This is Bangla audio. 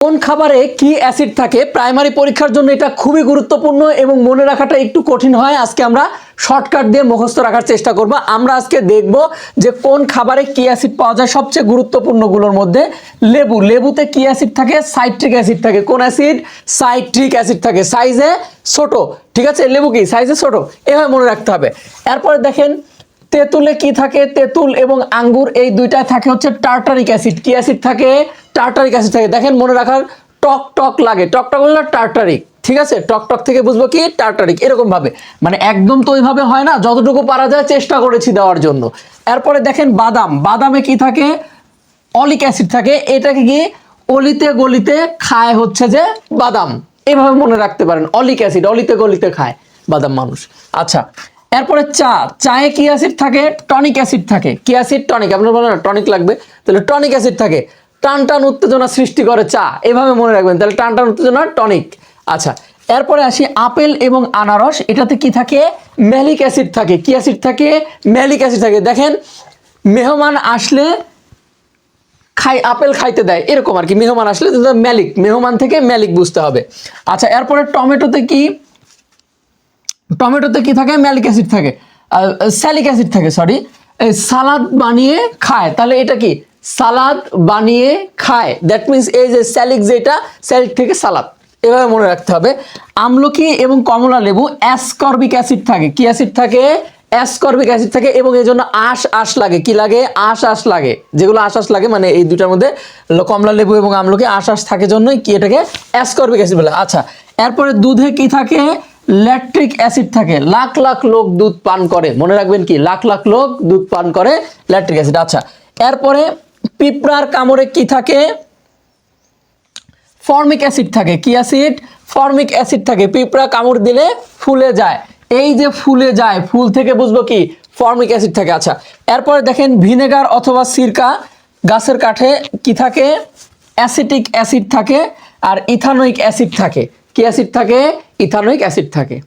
কোন খাবারে কি অ্যাসিড থাকে, প্রাইমারি পরীক্ষার জন্য এটা খুবই গুরুত্বপূর্ণ এবং মনে রাখাটা একটু কঠিন হয়। আজকে আমরা শর্টকাট দিয়ে মুখস্থ রাখার চেষ্টা করব। আমরা আজকে দেখব যে কোন খাবারে কি অ্যাসিড পাওয়া যায়, সবচেয়ে গুরুত্বপূর্ণগুলোর মধ্যে লেবু। লেবুতে কি অ্যাসিড থাকে? সাইট্রিক অ্যাসিড থাকে। কোন অ্যাসিড? সাইট্রিক অ্যাসিড থাকে। সাইজে ছোট, ঠিক আছে? লেবু কি? সাইজে ছোট। এভাবে মনে রাখতে হবে। এরপরে দেখেন তেঁতুলে কি থাকে? তেঁতুল এবং আঙ্গুর এই দুইটায় থাকে হচ্ছে টার্টারিক অ্যাসিড। কি অ্যাসিড থাকে? টার্টারিক অ্যাসিড থাকে। দেখেন মনে রাখার, টক টক লাগে। টক টক হলো টার্টারিক। ঠিক আছে? টক টক থেকে বুঝব কি? টার্টারিক। এরকম ভাবে। মানে একদম তো ওইভাবে হয় না। যতটুকু পারা যায় চেষ্টা করেছি দেওয়ার জন্য। এরপরে দেখেন বাদাম। বাদামে কি থাকে? অলিক অ্যাসিড থাকে। এটাকে কি অলিতে গলিতে খায় হচ্ছে যে বাদাম। এভাবে মনে রাখতে পারেন। অলিক অ্যাসিড। অলিতে গলিতে খায় বাদাম মানুষ। আচ্ছা এরপরে চা, চায়ে কি অ্যাসিড থাকে? টনিক অ্যাসিড থাকে। কি অ্যাসিড টনিক আপনার বলেন টনিক লাগবে। তাহলে টনিক অ্যাসিড থাকে। টান টান উত্তেজনা সৃষ্টি করে চা। এভাবে মনে রাখবেন। তাহলে টান টান উত্তেজনা টনিক আচ্ছা এরপরে আসি আপেল এবং আনারস। এটাতে কি থাকে? ম্যালিক অ্যাসিড থাকে। কি অ্যাসিড থাকে? ম্যালিক অ্যাসিড থাকে। দেখেন, মেহমান আসলে খাই, আপেল খাইতে দেয়। এরকম আর কি। মেহমান আসলে ম্যালিক মেহমান থেকে ম্যালিক বুঝতে হবে। আচ্ছা এরপরে টমেটোতে কি? টমেটোতে কি থাকে? ম্যালিক অ্যাসিড থাকে। স্যালিক অ্যাসিড থাকে সরি সালাদ বানিয়ে খায়। তাহলে এটা কি? সালাদ বানিয়ে খায়। দ্যাট মিন্স এই যে স্যালিক যেটা, স্যালিক থেকে সালাদ। এভাবে মনে রাখতে হবে। আমলকি এবং কমলা লেবু অ্যাসকর্বিক অ্যাসিড থাকে। কি অ্যাসিড থাকে? অ্যাসকর্বিক অ্যাসিড থাকে এবং এই জন্য আশ আশ লাগে। কি লাগে? আশ আশ লাগে। যেগুলো আশ আশ লাগে মানে এই দুটার মধ্যে কমলা লেবু এবং আমলকি আশ আশ থাকে জন্যই কি এটাকে অ্যাসকর্বিক অ্যাসিড বলে। আচ্ছা এরপরে দুধে কি থাকে? ল্যাকট্রিক অ্যাসিড থাকে। লাখ লাখ লোক দুধ পান করে। মনে রাখবেন কি? লাখ লাখ লোক দুধ পান করে ল্যাকট্রিক অ্যাসিড। আচ্ছা এরপরে পিঁপড়ার কামড়ে কি থাকে? ফর্মিক অ্যাসিড থাকে। কি অ্যাসিড? ফর্মিক অ্যাসিড থাকে। পিঁপড়া কামড় দিলে ফুলে যায়। এই যে ফুলে যায়, ফুল থেকে বুঝব কি? ফর্মিক অ্যাসিড থাকে। আচ্ছা এরপরে দেখেন ভিনেগার অথবা সিরকা গাছের কাঠে কি থাকে? অ্যাসিটিক অ্যাসিড থাকে আর ইথানোইক অ্যাসিড থাকে। কি অ্যাসিড থাকে? ইথানোইক অ্যাসিড থাকে।